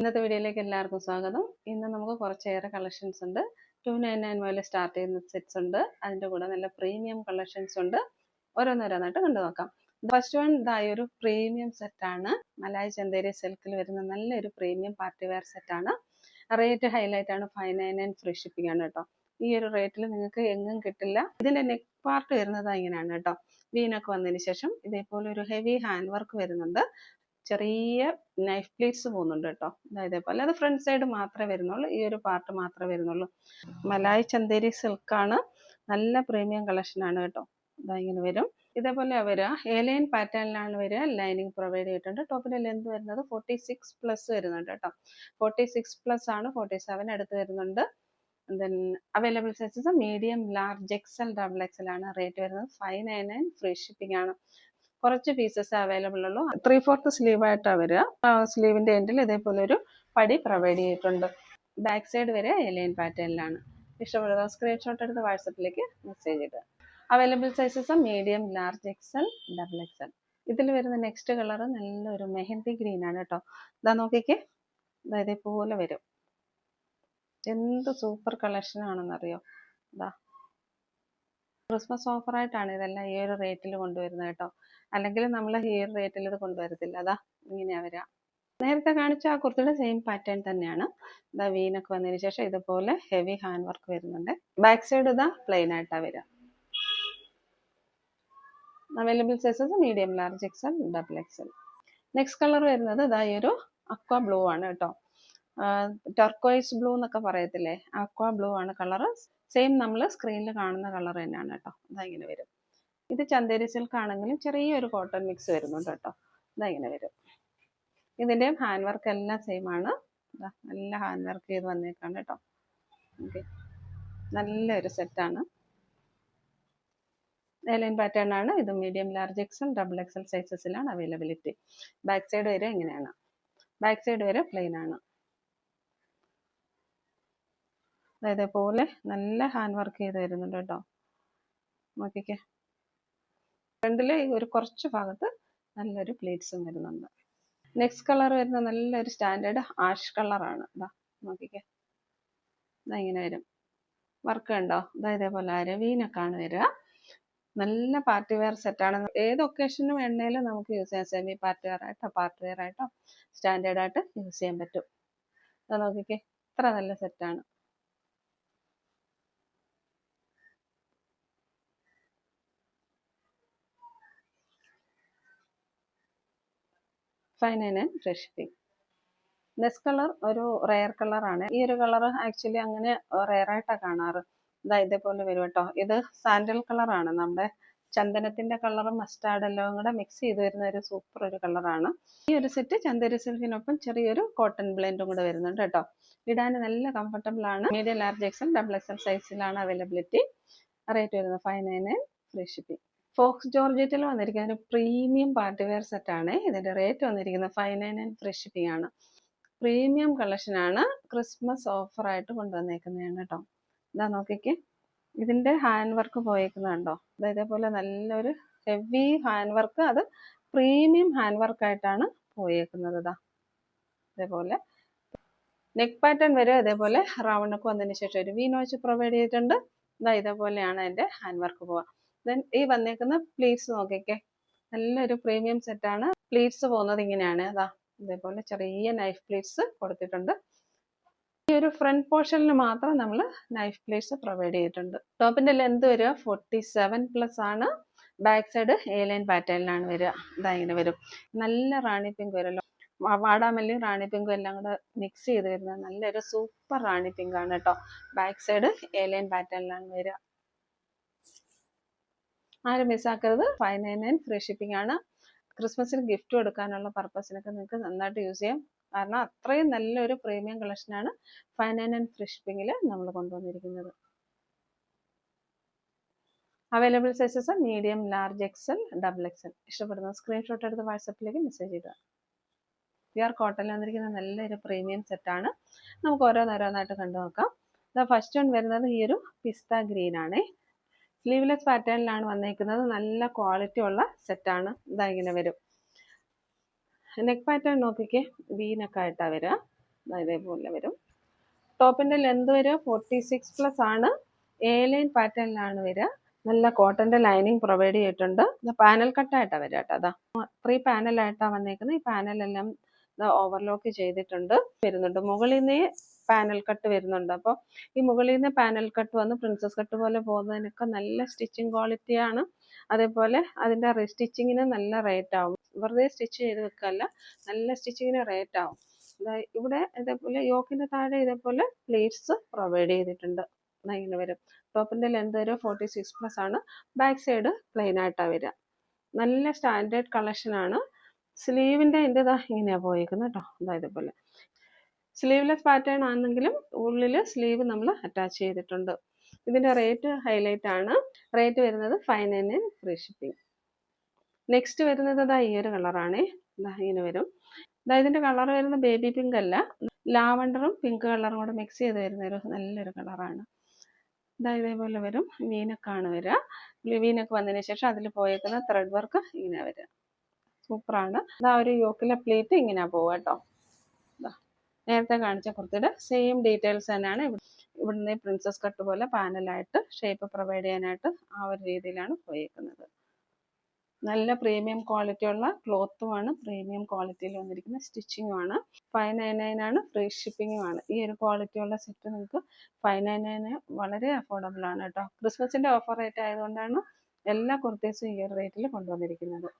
ഇന്നത്തെ വീഡിയോയിലേക്ക് എല്ലാവർക്കും സ്വാഗതം. ഇന്ന് നമുക്ക് കുറച്ചേറെ കളക്ഷൻസ് ഉണ്ട്. ടു നയൻ നയൻ മുതൽ സ്റ്റാർട്ട് ചെയ്യുന്ന സെറ്റ്സ് ഉണ്ട്. അതിന്റെ കൂടെ നല്ല പ്രീമിയം കളക്ഷൻസ് ഉണ്ട്. ഓരോന്നോരോന്നായിട്ട് കണ്ടു നോക്കാം. ഫസ്റ്റ് വൺ ഇതായ ഒരു പ്രീമിയം സെറ്റാണ് മലായ് ചന്തേരി സിൽക്കിൽ വരുന്ന നല്ലൊരു പ്രീമിയം പാർട്ടി വെയർ സെറ്റാണ് റേറ്റ് ഹൈലൈറ്റ് ആണ് five nine nine free shipping ആണ് കേട്ടോ. ഈ ഒരു റേറ്റിൽ നിങ്ങൾക്ക് എങ്ങും കിട്ടില്ല. ഇതിന്റെ നെക്ക് പാർട്ട് വരുന്നത് ഇങ്ങനെയാണ് കേട്ടോ. വീനൊക്കെ വന്നതിന് ശേഷം ഇതേപോലെ ഒരു ഹെവി ഹാൻഡ് വർക്ക് വരുന്നുണ്ട്. ചെറിയ നൈഫ് പ്ലീറ്റ്സ് പോകുന്നുണ്ട് കേട്ടോ. അതായത് പോലെ അത് ഫ്രണ്ട് സൈഡ് മാത്രമേ വരുന്നുള്ളൂ. ഈ ഒരു പാർട്ട് മാത്രമേ വരുന്നുള്ളൂ. മലായ് ചന്തേരി സിൽക്കാണ് നല്ല പ്രീമിയം കളക്ഷൻ ആണ് കേട്ടോ. ഇതാ ഇങ്ങനെ വരും. ഇതേപോലെ വരിക ഏലൈൻ പാറ്റേണിലാണ് വരിക ലൈനിങ് പ്രൊവൈഡ് ചെയ്തിട്ടുണ്ട്. ടോപ്പിന്റെ ലെന്ത് വരുന്നത് ഫോർട്ടി സിക്സ് പ്ലസ് വരുന്നുണ്ട് കേട്ടോ. ഫോർട്ടി സിക്സ് പ്ലസ് ആണ്. ഫോർട്ടി സെവൻ അടുത്ത് വരുന്നുണ്ട്. Then available sizes medium large XL double XL ആണ്. റേറ്റ് വരുന്നത് five nine nine free shipping ആണ്. കുറച്ച് പീസസ് അവൈലബിൾ ഉള്ളൂ. ത്രീ ഫോർത്ത് സ്ലീവ് ആയിട്ടാണ് വരിക സ്ലീവിന്റെ എൻഡിൽ ഇതേപോലെ ഒരു പടി പ്രൊവൈഡ് ചെയ്തിട്ടുണ്ട്. ബാക്ക് സൈഡ് വരെ എലൈൻ പാറ്റേണിലാണ് ഇഷ്ടപ്പെടുക സ്ക്രീൻഷോട്ട് എടുത്ത് വാട്സപ്പിലേക്ക് മെസ്സേജ് ഇടുക. Available sizes medium large XL double XL ഇതിൽ വരുന്ന നെക്സ്റ്റ് കളർ നല്ലൊരു മെഹന്തി ഗ്രീൻ ആണ് കേട്ടോ. ഇതാ നോക്കിക്കേ. ഇതാ ഇതേപോലെ വരും. എന്ത് സൂപ്പർ കളക്ഷൻ ആണെന്നറിയോ? ഇതാ. ക്രിസ്മസ് ഓഫർ ആയിട്ടാണ് ഇതെല്ലാം ഈ ഒരു റേറ്റിൽ കൊണ്ടുവരുന്നത് കേട്ടോ. അല്ലെങ്കിൽ നമ്മൾ ഈ ഒരു റേറ്റിൽ ഇത് കൊണ്ടുവരത്തില്ല. അതാ ഇങ്ങനെയാ വരിക. നേരത്തെ കാണിച്ച ആ കുർത്തിയുടെ സെയിം പാറ്റേൺ തന്നെയാണ്. ഇതാ വീനൊക്കെ വന്നതിന് ശേഷം ഇതുപോലെ ഹെവി ഹാൻഡ് വർക്ക് വരുന്നുണ്ട്. ബാക്ക് സൈഡ് ഇതാ പ്ലെയിൻ ആയിട്ടാ വരിക. Available sizes medium large XL double XL next colour വരുന്നത് ഇതാ ഈ ഒരു അക്വ ബ്ലൂ ആണ് കേട്ടോ. ടർക്കോയിസ് ബ്ലൂ എന്നൊക്കെ പറയത്തില്ലേ? അക്വ ബ്ലൂ ആണ് കളർ സെയിം നമ്മൾ സ്ക്രീനിൽ കാണുന്ന കളർ തന്നെയാണ് കേട്ടോ. ഇതാ ഇങ്ങനെ വരും. ഇത് ചന്തേരി സിൽക്ക് ചെറിയൊരു കോട്ടൺ മിക്സ് വരുന്നുണ്ട് കേട്ടോ. ഇതാ ഇങ്ങനെ വരും. ഇതിന്റെയും ഹാൻഡ് വർക്ക് എല്ലാം സെയിം ആണ്. നല്ല ഹാൻഡ് വർക്ക് ചെയ്ത് വന്നേക്കാണ് കേട്ടോ. ഓക്കെ നല്ലൊരു സെറ്റാണ് എലൈൻ പാറ്റേൺ ആണ്. ഇത് medium large XL double XL സൈസസിലാണ് availability back side വരെ എങ്ങനെയാണ് ബാക്ക് സൈഡ് വരെ പ്ലെയിൻ ആണ്. ഇതേപോലെ നല്ല ഹാൻഡ് വർക്ക് ചെയ്ത് വരുന്നുണ്ട് കേട്ടോ. നോക്കിക്കേ. ഫ്രണ്ടിൽ ഒരു കുറച്ച് ഭാഗത്ത് നല്ലൊരു പ്ലേറ്റ്സും വരുന്നുണ്ട്. നെക്സ്റ്റ് കളർ വരുന്ന നല്ലൊരു സ്റ്റാൻഡേർഡ് ആഷ് കളറാണ് ഇതാ നോക്കിക്കേ. ഇതാ ഇങ്ങനെ വരും. വർക്ക് ഉണ്ടോ ഇതാ ഇതേപോലെ അരവീനൊക്കെയാണ് വരിക. നല്ല പാർട്ടി വെയർ സെറ്റാണ് ഏത് ഒക്കേഷനും വേണേലും നമുക്ക് യൂസ് ചെയ്യാം. സെമി പാർട്ടി വെയർ ആയിട്ടോ പാർട്ടി വെയർ ആയിട്ടോ സ്റ്റാൻഡേർഡ് ആയിട്ട് യൂസ് ചെയ്യാൻ പറ്റും. നോക്കിക്കേ. ഇത്ര നല്ല സെറ്റാണ് five nine nine fresh shipping next colour ഒരു റെയർ കളറാണ് ഈ ഒരു കളർ ആക്ച്വലി അങ്ങനെ റെയറായിട്ടാണ് കാണാറ്. ഇതാ ഇതേപോലെ വരും കേട്ടോ. ഇത് സാൻഡൽ കളറാണ് നമ്മുടെ ചന്ദനത്തിന്റെ കളറും മസ്റ്റാർഡ് എല്ലാം കൂടെ മിക്സ് ചെയ്ത് വരുന്ന ഒരു സൂപ്പർ ഒരു കളറാണ് ഈ ഒരു സെറ്റ് ചന്ദേരി സിൽക്കിനൊപ്പം ചെറിയൊരു കോട്ടൺ ബ്ലെൻഡും കൂടെ വരുന്നുണ്ട് കേട്ടോ. ഇടാൻ നല്ല കംഫർട്ടബിൾ ആണ്. Medium large XL double XL സൈസിലാണ് അവൈലബിലിറ്റി റേറ്റ് വരുന്നത് five nine nine free shipping faux ജോർജറ്റിൽ വന്നിരിക്കുന്ന ഒരു പ്രീമിയം പാർട്ടി വെയർ സെറ്റ് ആണ്. ഇതിന്റെ റേറ്റ് വന്നിരിക്കുന്നത് five nine nine free shipping ആണ്. പ്രീമിയം കളക്ഷൻ ആണ് ക്രിസ്മസ് ഓഫറായിട്ട് കൊണ്ടുവന്നേക്കുന്നതാണ് കേട്ടോ. ഇതാ നോക്കിക്കേ. ഇതിന്റെ ഹാൻഡ് വർക്ക് പോയേക്കുന്നുണ്ടോ? ഇതേപോലെ നല്ലൊരു ഹെവി ഹാൻഡ് വർക്ക് അത് പ്രീമിയം ഹാൻഡ് വർക്ക് ആയിട്ടാണ് പോയേക്കുന്നത് ഇതാ. ഇതേപോലെ നെക്ക് പാറ്റേൺ വരെ ഇതേപോലെ റൗണ്ടൊക്കെ വന്നതിന് ശേഷം ഒരു വീനോച്ച് പ്രൊവൈഡ് ചെയ്തിട്ടുണ്ട്. ഇതാ ഇതേപോലെയാണ് അതിന്റെ ഹാൻഡ് വർക്ക് പോവുക. ദെൻ ഈ വന്നേക്കുന്ന പ്ലീറ്റ്സ് നോക്കിക്കേ. നല്ലൊരു പ്രീമിയം സെറ്റാണ് പ്ലീറ്റ്സ് പോകുന്നത് ഇങ്ങനെയാണ്. അതാ ഇതേപോലെ ചെറിയ നൈഫ് പ്ലീറ്റ്സ് കൊടുത്തിട്ടുണ്ട്. ഈ ഒരു ഫ്രണ്ട് പോർഷനിൽ മാത്രം നമ്മൾ നൈഫ് പ്ലീറ്റ്സ് പ്രൊവൈഡ് ചെയ്തിട്ടുണ്ട്. ടോപ്പിന്റെ ലെന്ത് വരിക ഫോർട്ടി സെവൻ പ്ലസ് ആണ് ബാക്ക് സൈഡ് എ ലൈൻ പാറ്റേണിലാണ് വരിക. ഇതാ ഇങ്ങനെ വരും. നല്ല റാണി പിങ്ക് വരുമല്ലോ വാടാമല്ലി റാണി പിങ്കും എല്ലാം കൂടെ മിക്സ് ചെയ്ത് വരുന്നത് നല്ലൊരു സൂപ്പർ റാണി പിങ്ക് ആണ് കേട്ടോ. ബാക്ക് സൈഡ് എ ലൈൻ പാറ്റേണിലാണ് വരിക. ആരും മിസ്സാക്കരുത്. Five nine nine free shipping ആണ്. ക്രിസ്മസിന് ഗിഫ്റ്റ് കൊടുക്കാനുള്ള പർപ്പസിനൊക്കെ നിങ്ങൾക്ക് നന്നായിട്ട് യൂസ് ചെയ്യാം. കാരണം അത്രയും നല്ലൊരു പ്രീമിയം കളക്ഷനാണ് ഫൈവ് നയൻ നയൻ ഫ്രീ ഷിപ്പിങ്ങിൽ നമ്മൾ കൊണ്ടുവന്നിരിക്കുന്നത്. Available sizes medium large XL double XL ഇഷ്ടപ്പെടുന്ന സ്ക്രീൻഷോട്ട് എടുത്ത് വാട്സപ്പിലേക്ക് മെസ്സേജ് ചെയ്യുക ആർ കോട്ടണിൽ വന്നിരിക്കുന്ന നല്ലൊരു പ്രീമിയം സെറ്റാണ് നമുക്ക് ഓരോന്നോരോന്നായിട്ട് കണ്ടു നോക്കാം ഫസ്റ്റ് വൺ വരുന്നത് ഈ ഒരു പിസ്ത ഗ്രീൻ ആണ്. സ്ലീവ്ലെസ് പാറ്റേണിലാണ് വന്നേക്കുന്നത്. നല്ല ക്വാളിറ്റി ഉള്ള സെറ്റാണ് ഇതാ ഇങ്ങനെ വരും. നെക്ക് പാറ്റേൺ നോക്കിക്കേ. വീനൊക്കെ ആയിട്ടാണ് വരിക ഇതേപോലെ വരും. ടോപ്പിന്റെ ലെന്ത് വരിക ഫോർട്ടി സിക്സ് പ്ലസ് ആണ്. എ ലൈൻ പാറ്റേണിലാണ് വരിക നല്ല കോട്ടന്റെ ലൈനിങ് പ്രൊവൈഡ് ചെയ്തിട്ടുണ്ട്. പാനൽ കട്ടായിട്ടാണ് വരിക കേട്ടോ. അതാ. ത്രീ പാനലായിട്ടാണ് വന്നേക്കുന്നത്. ഈ പാനലെല്ലാം ഓവർലോക്ക് ചെയ്തിട്ടുണ്ട്. വരുന്നുണ്ട്. മുകളിൽ നിന്ന് പാനൽ കട്ട് വരുന്നുണ്ട്. അപ്പോൾ ഈ മുകളിൽ നിന്ന് പാനൽ കട്ട് വന്ന് പ്രിൻസസ് കട്ട് പോലെ പോകുന്നതിനൊക്കെ നല്ല സ്റ്റിച്ചിങ് ക്വാളിറ്റിയാണ് അതേപോലെ അതിന്റെ റീസ്റ്റിച്ചിങ്ങിന് നല്ല റേറ്റ് ആവും. വെറുതെ സ്റ്റിച്ച് ചെയ്ത് വെക്കല്ല നല്ല സ്റ്റിച്ചിങ്ങിന് റേറ്റ് ആവും. ഇവിടെ ഇതേപോലെ യോക്കിന്റെ താഴെ ഇതേപോലെ പ്ലേറ്റ്സ് പ്രൊവൈഡ് ചെയ്തിട്ടുണ്ട്. ഇങ്ങനെ വരും. ടോപ്പിന്റെ ലെന്ത് വരെ ഫോർട്ടി സിക്സ് പ്ലസ് ആണ്. ബാക്ക് സൈഡ് പ്ലെയിൻ ആയിട്ടാണ് വരിക നല്ല സ്റ്റാൻഡേർഡ് കളക്ഷനാണ് സ്ലീവിന്റെ എന്റെ ഇതാ ഇങ്ങനെയാണ് പോയേക്കുന്നത് കേട്ടോ ഇതാ ഇതേപോലെ. സ്ലീവ്ലെസ് പാറ്റേൺ ആണെങ്കിലും ഉള്ളിൽ സ്ലീവ് നമ്മൾ അറ്റാച്ച് ചെയ്തിട്ടുണ്ട്. ഇതിന്റെ റേറ്റ് ഹൈലൈറ്റ് ആണ്. റേറ്റ് വരുന്നത് five nine nine free shipping next വരുന്നത് ഇതാ ഈ ഒരു കളറാണേ ഇതാ ഇങ്ങനെ വരും. ഇതാ ഇതിന്റെ കളർ വരുന്നത് ബേബി പിങ്ക് അല്ല. ലാവണ്ടറും പിങ്ക് കളറും കൂടെ മിക്സ് ചെയ്ത് വരുന്ന ഒരു നല്ലൊരു കളറാണ് ഇതാ ഇതേപോലെ വരും. വീനക്കാണ് വരിക വീനക്ക് വന്നതിന് ശേഷം അതിൽ പോയേക്കുന്ന ത്രെഡ് വർക്ക് ഇങ്ങനെ വരിക സൂപ്പറാണ് ഇതാ ഒരു യോക്കിലെ പ്ലേറ്റ് ഇങ്ങനെ പോവാട്ടോ നേരത്തെ കാണിച്ച കുർത്തിയുടെ സെയിം ഡീറ്റെയിൽസ് തന്നെയാണ് ഇവിടെ ഇവിടുന്ന് പ്രിൻസസ് കട്ട് പോലെ പാനലായിട്ട് ഷേപ്പ് പ്രൊവൈഡ് ചെയ്യാനായിട്ട് ആ ഒരു രീതിയിലാണ് പോയേക്കുന്നത്. നല്ല പ്രീമിയം ക്വാളിറ്റി ഉള്ള ക്ലോത്തുമാണ് പ്രീമിയം ക്വാളിറ്റിയിൽ വന്നിരിക്കുന്ന സ്റ്റിച്ചിങ്ങുമാണ് ഫൈവ് നയൻ നയൻ ആണ് ഫ്രീ ഷിപ്പിങ്ങും ആണ്. ഈ ഒരു ക്വാളിറ്റി ഉള്ള സെറ്റ് നിങ്ങൾക്ക് ഫൈവ് നയൻ നയൻ വളരെ അഫോർഡബിൾ ആണ് കേട്ടോ ക്രിസ്മസിന്റെ ഓഫർ റേറ്റ് ആയതുകൊണ്ടാണ് എല്ലാ കുർത്തീസും ഈ ഒരു റേറ്റിൽ കൊണ്ടുവന്നിരിക്കുന്നത്.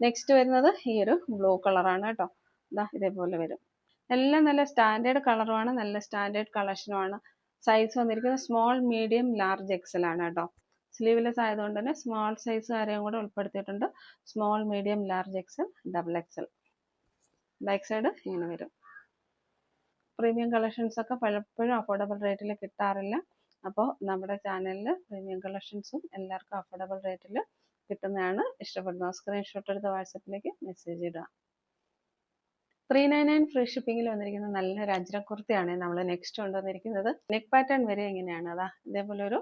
നെക്സ്റ്റ് വരുന്നത് ഈ ഒരു ബ്ലൂ കളറാണ് കേട്ടോ ഇതാ ഇതേപോലെ വരും. എല്ലാം നല്ല സ്റ്റാൻഡേർഡ് കളറുമാണ് നല്ല സ്റ്റാൻഡേർഡ് കളക്ഷനുമാണ്. സൈസ് വന്നിരിക്കുന്നത് സ്മോൾ മീഡിയം ലാർജ് എക്സൽ ആണ് കേട്ടോ. സ്ലീവ്ലെസ് ആയതുകൊണ്ട് തന്നെ സ്മോൾ സൈസ് ആരെയും കൂടെ ഉൾപ്പെടുത്തിയിട്ടുണ്ട്. Small medium large XL double XL back side ഇങ്ങനെ വരും. പ്രീമിയം കളക്ഷൻസ് ഒക്കെ പലപ്പോഴും അഫോർഡബിൾ റേറ്റിൽ കിട്ടാറില്ല. അപ്പോൾ നമ്മുടെ ചാനലിൽ പ്രീമിയം കളക്ഷൻസും എല്ലാവർക്കും അഫോർഡബിൾ റേറ്റിൽ കിട്ടുന്നതാണ് ഇഷ്ടപ്പെടുന്നത്. സ്ക്രീൻഷോട്ട് എടുത്ത് വാട്സപ്പിലേക്ക് മെസ്സേജ് ഇടുക. ത്രീ നയൻ നയൻ ഫ്രീ ഷിപ്പിംഗിൽ വന്നിരിക്കുന്ന നല്ലൊരു അജ്രക്കുർത്തിയാണ് നമ്മൾ നെക്സ്റ്റ് കൊണ്ടുവന്നിരിക്കുന്നത്. നെക്ക് പാറ്റേൺ വരെ എങ്ങനെയാണ്? അതാ ഇതേപോലെ ഒരു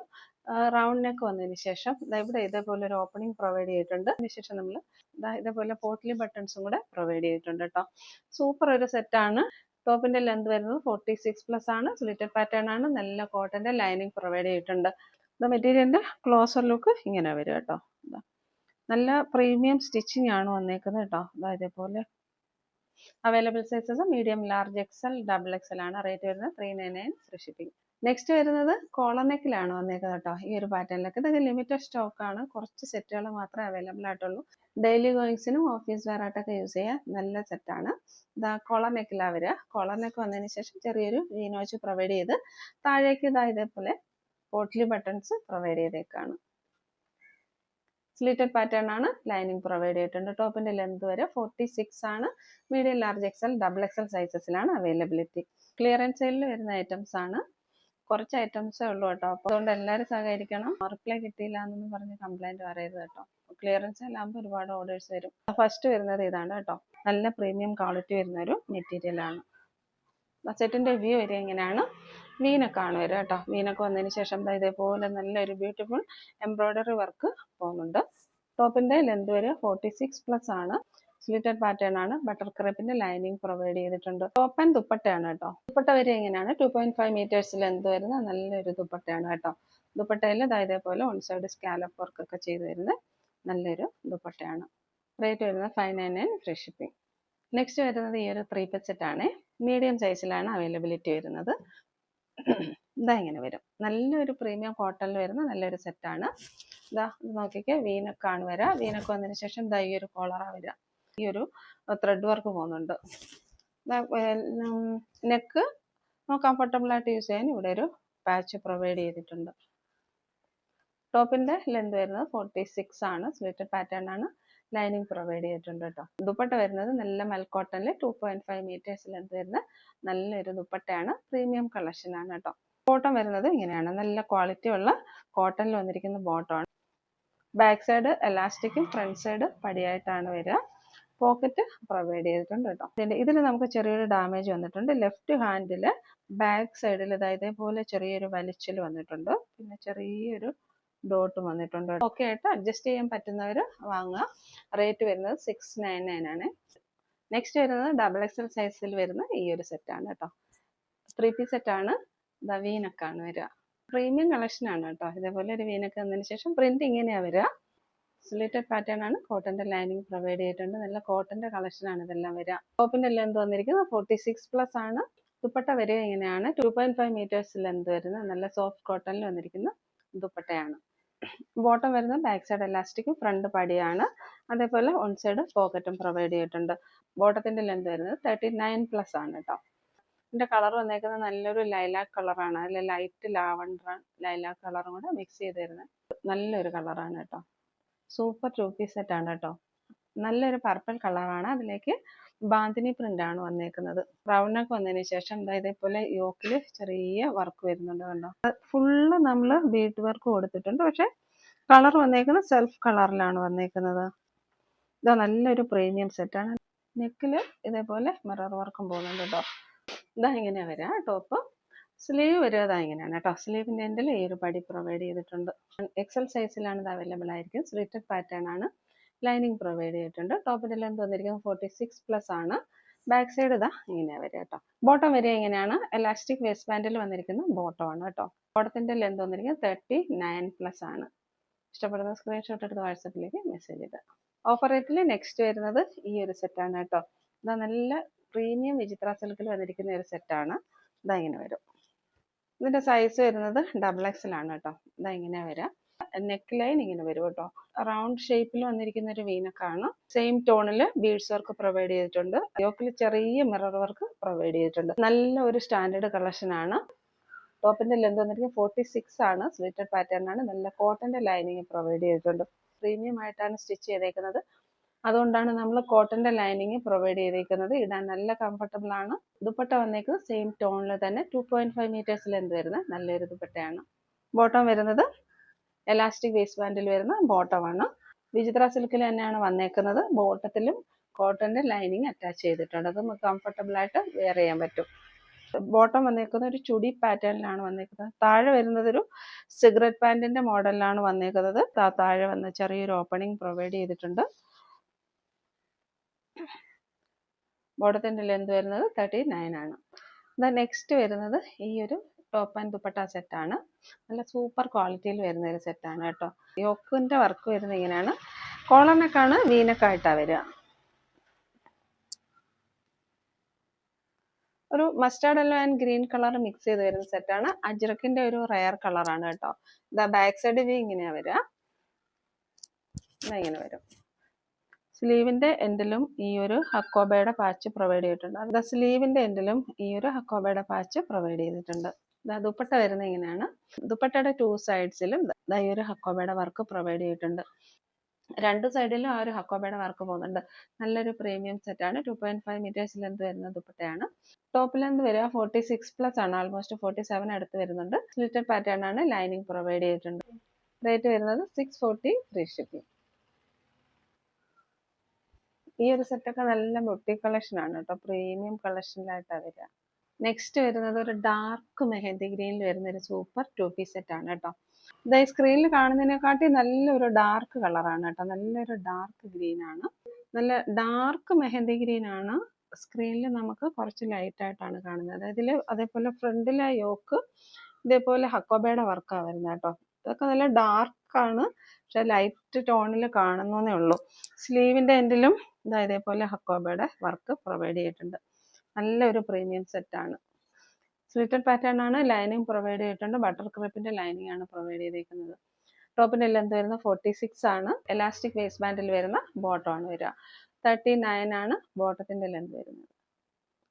റൗണ്ട് നെക്ക് വന്നതിന് ശേഷം ഇവിടെ ഇതേപോലെ ഒരു ഓപ്പണിംഗ് പ്രൊവൈഡ് ചെയ്തിട്ടുണ്ട് അതിനുശേഷം നമ്മൾ ഇതേപോലെ പോട്ട്ലി ബട്ടൺസും കൂടെ പ്രൊവൈഡ് ചെയ്തിട്ടുണ്ട് കേട്ടോ സൂപ്പർ ഒരു സെറ്റാണ് ടോപ്പിന്റെ ലെന്ത് വരുന്നത് ഫോർട്ടി സിക്സ് പ്ലസ് ആണ്. സ്ലിറ്റഡ് പാറ്റേൺ ആണ്. നല്ല കോട്ടന്റെ ലൈനിങ് പ്രൊവൈഡ് ചെയ്തിട്ടുണ്ട്. മെറ്റീരിയലിന്റെ ക്ലോസർ ലുക്ക് ഇങ്ങനെ വരും കേട്ടോ. നല്ല പ്രീമിയം സ്റ്റിച്ചിങ് ആണ് വന്നേക്കുന്നത് കേട്ടോ ഇതേപോലെ available sizes medium large XL double XL ആണ്. റേറ്റ് വരുന്നത് three nine nine free shipping next വരുന്നത് കോളർ നെക്കിലാണ് വന്നേക്കുന്നത് കേട്ടോ. ഈ ഒരു പാറ്റേണിലൊക്കെ ഇതൊക്കെ ലിമിറ്റഡ് സ്റ്റോക്ക് ആണ്. കുറച്ച് സെറ്റുകൾ മാത്രമേ അവൈലബിൾ ആയിട്ടുള്ളൂ. ഡെയിലി ഗോയിങ്സിനും ഓഫീസ് വെയർ ആയിട്ടൊക്കെ യൂസ് ചെയ്യാൻ നല്ല സെറ്റാണ് ഇതാ കോളർ നെക്കിലാണ് വരിക. കോളർ നെക്ക് വന്നതിന് ശേഷം ചെറിയൊരു വീനോച്ച് പ്രൊവൈഡ് ചെയ്ത് താഴേക്ക് ഇതാ ഇതേപോലെ പോട്ട്ലി ബട്ടൺസ് പ്രൊവൈഡ് ചെയ്തേക്കാണ്. സ്ലിറ്റഡ് പാറ്റേൺ ആണ് ലൈനിങ് പ്രൊവൈഡ് ചെയ്തിട്ടുണ്ട്. ടോപ്പിന്റെ ലെന്ത് വരെ ഫോർട്ടി സിക്സ് ആണ് medium large XL double XL സൈസസിലാണ് availability clearance സെയിലിൽ വരുന്ന ഐറ്റംസ് ആണ്. കുറച്ച് ഐറ്റംസേ ഉള്ളൂ കേട്ടോ. അപ്പോൾ അതുകൊണ്ട് എല്ലാവരും സഹകരിക്കണം. റിപ്ലൈ കിട്ടിയില്ല എന്നൊന്നും പറഞ്ഞ് കംപ്ലൈന്റ് പറയരുത് കേട്ടോ. ക്ലിയറൻസ് ആകുമ്പോൾ ഒരുപാട് ഓർഡേഴ്സ് വരും. ഫസ്റ്റ് വരുന്നത് ഇതാണ് കേട്ടോ. നല്ല പ്രീമിയം ക്വാളിറ്റി വരുന്ന ഒരു മെറ്റീരിയൽ ആണ്. സെറ്റിന്റെ വ്യൂ വരെ ഇങ്ങനെയാണ് വീനക്കാണ് വരിക കേട്ടോ. മീനൊക്കെ വന്നതിന് ശേഷം ഇതേപോലെ നല്ലൊരു ബ്യൂട്ടിഫുൾ എംബ്രോയിഡറി വർക്ക് പോകുന്നുണ്ട്. ടോപ്പിന്റെ ലെന്ത് വരെ ഫോർട്ടി സിക്സ് പ്ലസ് ആണ്. സ്ലിറ്റഡ് പാറ്റേൺ ആണ്. ബട്ടർ ക്രേപ്പിന്റെ ലൈനിങ് പ്രൊവൈഡ് ചെയ്തിട്ടുണ്ട്. ടോപ്പ് ആൻഡ് ദുപ്പട്ടയാണ് കേട്ടോ. ദുപ്പട്ട വരെ എങ്ങനെയാണ്? Two point five metres length വരുന്ന നല്ലൊരു ദുപ്പട്ടയാണ് കേട്ടോ. ദുപ്പട്ടയിൽ ഇതേപോലെ വൺ സൈഡ് സ്കാലപ്പ് വർക്ക് ഒക്കെ ചെയ്തു വരുന്ന നല്ലൊരു ദുപ്പട്ടയാണ്. റേറ്റ് വരുന്നത് five nine nine free shipping next വരുന്നത് ഈ ഒരു ത്രീ പെറ്റ് ആണ്. മീഡിയം സൈസിലാണ് അവൈലബിലിറ്റി വരുന്നത്. ഇതാ ഇങ്ങനെ വരും. നല്ലൊരു പ്രീമിയം കോട്ടണിൽ വരുന്ന നല്ലൊരു സെറ്റാണ് ഇതാ നോക്കിക്കേ വീനക്കാണ് വരിക വീനക്ക് വന്നതിന് ശേഷം ഇതാ ഈ ഒരു കോളറാ വരിക ഈ ഒരു ത്രെഡ് വർക്ക് പോകുന്നുണ്ട്. നെക്ക് കംഫർട്ടബിൾ ആയിട്ട് യൂസ് ചെയ്യാൻ ഇവിടെ ഒരു പാച്ച് പ്രൊവൈഡ് ചെയ്തിട്ടുണ്ട്. ടോപ്പിന്റെ ലെന്ത് വരുന്നത് ഫോർട്ടി സിക്സ് ആണ്. സ്ലിറ്റഡ് പാറ്റേൺ ആണ്. ലൈനിങ് പ്രൊവൈഡ് ചെയ്തിട്ടുണ്ട് കേട്ടോ ദുപ്പട്ട വരുന്നത് നല്ല മെൽക്കോട്ടണിൽ two point five metres length വരുന്ന നല്ലൊരു ദുപ്പട്ടയാണ്. പ്രീമിയം കളക്ഷൻ ആണ് കേട്ടോ ബോട്ടം വരുന്നത് ഇങ്ങനെയാണ്. നല്ല ക്വാളിറ്റി ഉള്ള കോട്ടണിൽ വന്നിരിക്കുന്ന ബോട്ടമാണ് ബാക്ക് സൈഡ് എലാസ്റ്റിക്കും ഫ്രണ്ട് സൈഡ് പടിയായിട്ടാണ് വരിക. പോക്കറ്റ് പ്രൊവൈഡ് ചെയ്തിട്ടുണ്ട് കേട്ടോ ഇതിൽ നമുക്ക് ചെറിയൊരു ഡാമേജ് വന്നിട്ടുണ്ട്. ലെഫ്റ്റ് ഹാൻഡിൽ ബാക്ക് സൈഡിൽ ഇതാ ഇതേപോലെ ചെറിയൊരു വലിച്ചിൽ വന്നിട്ടുണ്ട്. പിന്നെ ചെറിയൊരു ഡോട്ട് വന്നിട്ടുണ്ട്. ഓക്കെ ആയിട്ട് അഡ്ജസ്റ്റ് ചെയ്യാൻ പറ്റുന്നവർ വാങ്ങുക. റേറ്റ് വരുന്നത് സിക്സ് നയൻ നയൻ ആണ്. നെക്സ്റ്റ് വരുന്നത് ഡബിൾ എക്സൽ സൈസിൽ വരുന്ന ഈ ഒരു സെറ്റാണ് കേട്ടോ ത്രീ പീസ് സെറ്റാണ് ദ വീനക്കാണ് വരിക. പ്രീമിയം കളക്ഷനാണ് കേട്ടോ ഇതേപോലെ ഒരു വീനക്ക് വന്നതിന് ശേഷം പ്രിന്റ് ഇങ്ങനെയാണ് വരിക. സ്ലിറ്റഡ് പാറ്റേൺ ആണ്. കോട്ടന്റെ ലൈനിങ് പ്രൊവൈഡ് ചെയ്തിട്ടുണ്ട്. നല്ല കോട്ടന്റെ ആണ് ഇതെല്ലാം വരിക. ടോപ്പിന്റെ ലെന്ത് വന്നിരിക്കുന്നത് ഫോർട്ടി സിക്സ് പ്ലസ് ആണ്. ദുപ്പട്ട വരിക ഇങ്ങനെയാണ്. Two point five metres length വരുന്ന നല്ല സോഫ്റ്റ് കോട്ടണിൽ വന്നിരിക്കുന്ന ദുപ്പട്ടയാണ്. ബോട്ടം വരുന്ന ബാക്ക് സൈഡ് എലാസ്റ്റിക്കും ഫ്രണ്ട് പടിയാണ്. അതേപോലെ വൺ സൈഡ് പോക്കറ്റും പ്രൊവൈഡ് ചെയ്തിട്ടുണ്ട്. ബോട്ടത്തിന്റെ ലെന്ത് വരുന്നത് തേർട്ടി നയൻ പ്ലസ് ആണ് കേട്ടോ ഇതിന്റെ കളർ വന്നേക്കുന്നത് നല്ലൊരു ലൈലാക്ക് കളറാണ് അതിൽ ലൈറ്റ് ലാവണ്ടർ ലൈലാക്ക് കളറും കൂടെ മിക്സ് ചെയ്ത് തരുന്ന നല്ലൊരു കളറാണ് കേട്ടോ സൂപ്പർ ടു പീസ് ആണ് കേട്ടോ നല്ലൊരു പർപ്പിൾ കളറാണ് അതിലേക്ക് ബാന്തിനി പ്രിന്റ് ആണ് വന്നേക്കുന്നത്. ബ്രൗണൊക്കെ വന്നതിന് ശേഷം ഇതാ ഇതേപോലെ യോക്കിൽ ചെറിയ വർക്ക് വരുന്നുണ്ട് കണ്ടോ? ഫുള്ള് നമ്മൾ ബീഡ് വർക്ക് കൊടുത്തിട്ടുണ്ട്. പക്ഷെ കളർ വന്നേക്കുന്നത് സെൽഫ് കളറിലാണ് വന്നേക്കുന്നത്. ഇതാ നല്ലൊരു പ്രീമിയം സെറ്റാണ് നെക്കിൽ ഇതേപോലെ മിറർ വർക്കും പോകുന്നുണ്ട് കേട്ടോ. ഇതാ ഇങ്ങനെ വരാം. ടോപ്പ് സ്ലീവ് വരിക അതാ ഇങ്ങനെയാണ് കേട്ടോ. സ്ലീവിന്റെ എൻഡിൽ ഈ ഒരു പടി പ്രൊവൈഡ് ചെയ്തിട്ടുണ്ട്. എക്സൽ സൈസിലാണ് ഇത് അവൈലബിൾ ആയിരിക്കും. സ്ലിറ്റഡ് പാറ്റേൺ ആണ്. ലൈനിങ് പ്രൊവൈഡ് ചെയ്തിട്ടുണ്ട്. ടോപ്പിന്റെ ലെന്ത് വന്നിരിക്കുന്നത് ഫോർട്ടി സിക്സ് പ്ലസ് ആണ്. ബാക്ക് സൈഡ് ഇതാ ഇങ്ങനെ വരിക കേട്ടോ. ബോട്ടം വരിക ഇങ്ങനെയാണ് എലാസ്റ്റിക് വേസ്റ്റ് ബാൻഡിൽ വന്നിരിക്കുന്ന ബോട്ടം ആണ് കേട്ടോ. ബോട്ടത്തിന്റെ ലെന്ത് വന്നിരിക്കുന്നത് തേർട്ടി നയൻ പ്ലസ് ആണ്. ഇഷ്ടപ്പെടുന്ന സ്ക്രീൻഷോട്ട് എടുത്ത് വാട്സപ്പിലേക്ക് മെസ്സേജ് ഇടുക. ഓഫർ റേറ്റിൽ നെക്സ്റ്റ് വരുന്നത് ഈ ഒരു സെറ്റാണ് കേട്ടോ. ഇതാ നല്ല പ്രീമിയം വിചിത്ര സിൽക്കിൽ വന്നിരിക്കുന്ന ഒരു സെറ്റാണ് ഇതാ ഇങ്ങനെ വരും. ഇതിന്റെ സൈസ് വരുന്നത് ഡബിൾ എക്സൽ ആണ് കേട്ടോ. ഇതാ ഇങ്ങനെ വരാം നെക്ക് ലൈൻ ഇങ്ങനെ വരും കേട്ടോ. റൗണ്ട് ഷേപ്പിൽ വന്നിരിക്കുന്ന ഒരു വീനക്കാണ് സെയിം ടോണിൽ ബീഡ്സ് വർക്ക് പ്രൊവൈഡ് ചെയ്തിട്ടുണ്ട്. യോക്കിൽ ചെറിയ മിറർ വർക്ക് പ്രൊവൈഡ് ചെയ്തിട്ടുണ്ട്. നല്ല ഒരു സ്റ്റാൻഡേർഡ് കളക്ഷൻ ആണ് ടോപ്പിന്റെ ലെന്ത് വന്നിരിക്കുന്നത് ഫോർട്ടി സിക്സ് ആണ്. സ്ലിറ്റഡ് പാറ്റേൺ ആണ്. നല്ല കോട്ടന്റെ ലൈനിങ് പ്രൊവൈഡ് ചെയ്തിട്ടുണ്ട്. പ്രീമിയം ആയിട്ടാണ് സ്റ്റിച്ച് ചെയ്തേക്കുന്നത്. അതുകൊണ്ടാണ് നമ്മൾ കോട്ടന്റെ ലൈനിങ് പ്രൊവൈഡ് ചെയ്തേക്കുന്നത്. ഇടാൻ നല്ല കംഫർട്ടബിൾ ആണ്. ദുപ്പട്ട വന്നേക്കുന്നത് സെയിം ടോണിൽ തന്നെ. Two point five metres length വരുന്ന നല്ലൊരു ദുപ്പട്ടയാണ്. ബോട്ടം വരുന്നത് എലാസ്റ്റിക് വേസ്റ്റ് ബാൻഡിൽ വരുന്ന ബോട്ടമാണ് വിചിത്ര സിൽക്കിൽ തന്നെയാണ് വന്നേക്കുന്നത്. ബോട്ടത്തിലും കോട്ടന്റെ ലൈനിങ് അറ്റാച്ച് ചെയ്തിട്ടുണ്ട്. അത് നമുക്ക് കംഫർട്ടബിൾ ആയിട്ട് വെയർ ചെയ്യാൻ പറ്റും. ബോട്ടം വന്നേക്കുന്നത് ഒരു ചുടി പാറ്റേണിലാണ് വന്നേക്കുന്നത്. താഴെ വരുന്നത് ഒരു സിഗരറ്റ് പാന്റിന്റെ മോഡലിലാണ് വന്നേക്കുന്നത്. താഴെ വന്ന ചെറിയൊരു ഓപ്പണിംഗ് പ്രൊവൈഡ് ചെയ്തിട്ടുണ്ട്. ബോട്ടത്തിന്റെ ലെന്ത് വരുന്നത് തേർട്ടി നയൻ ആണ് നെക്സ്റ്റ് വരുന്നത് ഈ ഒരു ടോപ്പ് ആൻഡ് ദുപ്പട്ട സെറ്റ് ആണ്. നല്ല സൂപ്പർ ക്വാളിറ്റിയിൽ വരുന്ന ഒരു സെറ്റ് ആണ് കേട്ടോ. യോക്കിന്റെ വർക്ക് വരുന്നത് ഇങ്ങനെയാണ്. കോളറിനൊക്കെയാണ് വീനക്കായിട്ടാണ് വരിക. ഒരു mustard yellow and green colour mix ചെയ്ത് വരുന്ന സെറ്റാണ് അജ്രക്കിന്റെ ഒരു റയർ കളറാണ് കേട്ടോ. ഇതാ ബാക്ക് സൈഡ് വി ഇങ്ങനെയാ വരിക. ഇങ്ങനെ വരും. സ്ലീവിന്റെ എൻഡിലും ഈ ഒരു ഹക്കോബയുടെ പാച്ച് പ്രൊവൈഡ് ചെയ്തിട്ടുണ്ട്. അത് സ്ലീവിന്റെ എൻഡിലും ഈ ഒരു ഹക്കോബയുടെ പാച്ച് പ്രൊവൈഡ് ചെയ്തിട്ടുണ്ട്. ദുപ്പട്ട വരുന്നത് ഇങ്ങനെയാണ്. ദുപ്പട്ടയുടെ ടു സൈഡ്സിലും ഈ ഒരു ഹക്കോബയുടെ വർക്ക് പ്രൊവൈഡ് ചെയ്തിട്ടുണ്ട്. രണ്ട് സൈഡിലും ആ ഒരു ഹക്കോബയുടെ വർക്ക് പോകുന്നുണ്ട്. നല്ലൊരു പ്രീമിയം സെറ്റ് ആണ്. Two point five metres length വരുന്ന ദുപ്പട്ടയാണ്. ടോപ്പ് ലെന്ത് വരിക ഫോർട്ടി സിക്സ് പ്ലസ് ആണ്. ആൾമോസ്റ്റ് ഫോർട്ടി സെവൻ അടുത്ത് വരുന്നുണ്ട്. സ്ലിറ്റഡ് പാറ്റേൺ ആണ് ലൈനിങ് പ്രൊവൈഡ് ചെയ്തിട്ടുണ്ട്. റേറ്റ് വരുന്നത് സിക്സ് ഫോർട്ടി ഫ്രീ ഷിപ്പിംഗ് ഈ ഒരു സെറ്റൊക്കെ നല്ല മുട്ടി കളക്ഷൻ ആണ് കേട്ടോ. പ്രീമിയം കളക്ഷനിലായിട്ടാണ് വരിക. നെക്സ്റ്റ് വരുന്നത് ഒരു ഡാർക്ക് മെഹന്തി ഗ്രീനിൽ വരുന്ന ഒരു സൂപ്പർ ടു പീസ് സെറ്റ് ആണ് കേട്ടോ. ഇത് സ്ക്രീനിൽ കാണുന്നതിനെക്കാട്ടി നല്ലൊരു ഡാർക്ക് കളറാണ് കേട്ടോ. നല്ലൊരു ഡാർക്ക് ഗ്രീൻ ആണ്. നല്ല ഡാർക്ക് മെഹന്തി ഗ്രീൻ ആണ് സ്ക്രീനിൽ നമുക്ക് കുറച്ച് ലൈറ്റ് ആയിട്ടാണ് കാണുന്നത്. ഇതിൽ അതേപോലെ ഫ്രണ്ടിലെ യോക്ക് ഇതേപോലെ ഹക്കോബയുടെ വർക്കാണ് വരുന്നത് കേട്ടോ. ഇതൊക്കെ നല്ല ഡാർക്ക് ആണ്. പക്ഷെ ലൈറ്റ് ടോണിൽ കാണുന്നേ ഉള്ളൂ. സ്ലീവിന്റെ എൻഡിലും ഇതാ ഇതേപോലെ ഹക്കോബയുടെ വർക്ക് പ്രൊവൈഡ് ചെയ്തിട്ടുണ്ട്. നല്ലൊരു പ്രീമിയം സെറ്റ് ആണ്. സ്ലിറ്റഡ് പാറ്റേൺ ആണ് ലൈനിങ് പ്രൊവൈഡ് ചെയ്തിട്ടുണ്ട്. ബട്ടർ ക്രിപ്പിന്റെ ലൈനിങ് ആണ് പ്രൊവൈഡ് ചെയ്തിരിക്കുന്നത് ടോപ്പിന്റെ ലെന്ത് വരുന്ന ഫോർട്ടി സിക്സ് ആണ്. എലാസ്റ്റിക് വേസ്റ്റ് ബാൻഡിൽ വരുന്ന ബോട്ടം ആണ് വരിക. തേർട്ടി നയൻ ആണ് ബോട്ടത്തിന്റെ ലെന്ത് വരുന്നത്.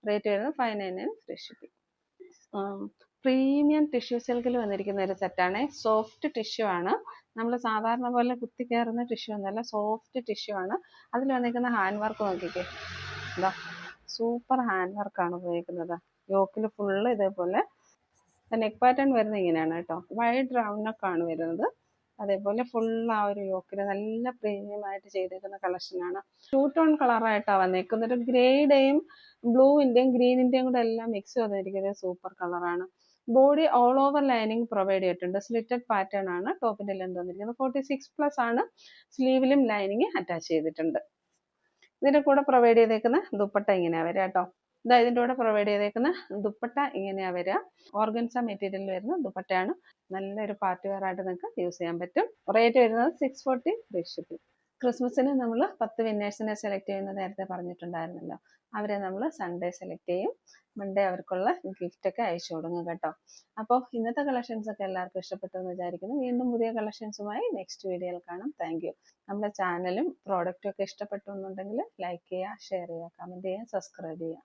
റേറ്റ് വരുന്നത് five nine nine free premium tissue സിൽക്കിൽ വന്നിരിക്കുന്ന ഒരു സെറ്റാണ് സോഫ്റ്റ് ടിഷ്യൂ ആണ്. നമ്മൾ സാധാരണ പോലെ കുത്തി കയറുന്ന ടിഷ്യൂ ഒന്നുമല്ല സോഫ്റ്റ് ടിഷ്യൂ ആണ്. അതിൽ വന്നിരിക്കുന്ന ഹാൻഡ് വർക്ക് നോക്കിക്കേ. എന്താ സൂപ്പർ ഹാൻഡ് വർക്കാണ് ഉപയോഗിക്കുന്നത്. യോക്കിൽ ഫുള്ള് ഇതേപോലെ നെക്ക് പാറ്റേൺ വരുന്നത് ഇങ്ങനെയാണ് കേട്ടോ. വൈഡ് റൗണ്ട് നെക്കാണ് വരുന്നത്. അതേപോലെ ഫുൾ ആ ഒരു യോക്കിൽ നല്ല പ്രീമിയം ആയിട്ട് ചെയ്തേക്കുന്ന കളക്ഷനാണ് ടൂ ടോൺ കളറായിട്ടാണ് വന്നേക്കുന്നത്. ഒരു ഗ്രേയുടെയും ബ്ലൂവിന്റെയും ഗ്രീനിന്റെയും കൂടെ എല്ലാം മിക്സ് ചെയ്തിരിക്കുന്ന സൂപ്പർ കളറാണ് body all over lining provide ചെയ്തിട്ടുണ്ട്. സ്ലിറ്റഡ് പാറ്റേൺ ആണ്. ടോപ്പിന്റെ ലെന്ത് വന്നിരിക്കുന്നത്. ഫോർട്ടി സിക്സ് പ്ലസ് ആണ് സ്ലീവിലും ലൈനിങ് അറ്റാച്ച് ചെയ്തിട്ടുണ്ട്. ഇതിന്റെ കൂടെ പ്രൊവൈഡ് ചെയ്തേക്കുന്ന ദുപ്പട്ട ഇങ്ങനെയാ വരിക കേട്ടോ ഇതാ ഇതിന്റെ കൂടെ പ്രൊവൈഡ് ചെയ്തേക്കുന്ന ദുപ്പട്ട ഇങ്ങനെയാ വരിക. ഓർഗൻസ മെറ്റീരിയൽ വരുന്ന ദുപ്പട്ടയാണ്. നല്ലൊരു പാർട്ടി വെയർ ആയിട്ട് നിങ്ങൾക്ക് യൂസ് ചെയ്യാൻ പറ്റും. റേറ്റ് വരുന്നത് സിക്സ് ഫോർട്ടി ഫ്രീ ഷിപ്പിംഗ് ക്രിസ്മസിന് നമ്മൾ പത്ത് വിന്നേഴ്സിനെ സെലക്ട് ചെയ്യുന്നത് നേരത്തെ പറഞ്ഞിട്ടുണ്ടായിരുന്നല്ലോ. അവരെ നമ്മൾ സൺഡേ സെലക്ട് ചെയ്യും. മൺഡേ അവർക്കുള്ള ഗിഫ്റ്റ് ഒക്കെ അയച്ചു കൊടുക്കും കേട്ടോ. അപ്പോൾ ഇന്നത്തെ കളക്ഷൻസ് ഒക്കെ എല്ലാവർക്കും ഇഷ്ടപ്പെട്ടു എന്ന് വിചാരിക്കുന്നു. വീണ്ടും പുതിയ കളക്ഷൻസുമായി നെക്സ്റ്റ് വീഡിയോയിൽ കാണാം. താങ്ക് യു നമ്മുടെ ചാനലും പ്രോഡക്റ്റും ഒക്കെ ഇഷ്ടപ്പെട്ടു എന്നുണ്ടെങ്കിൽ ലൈക്ക് ചെയ്യുക ഷെയർ ചെയ്യുക കമന്റ് ചെയ്യുക സബ്സ്ക്രൈബ് ചെയ്യുക.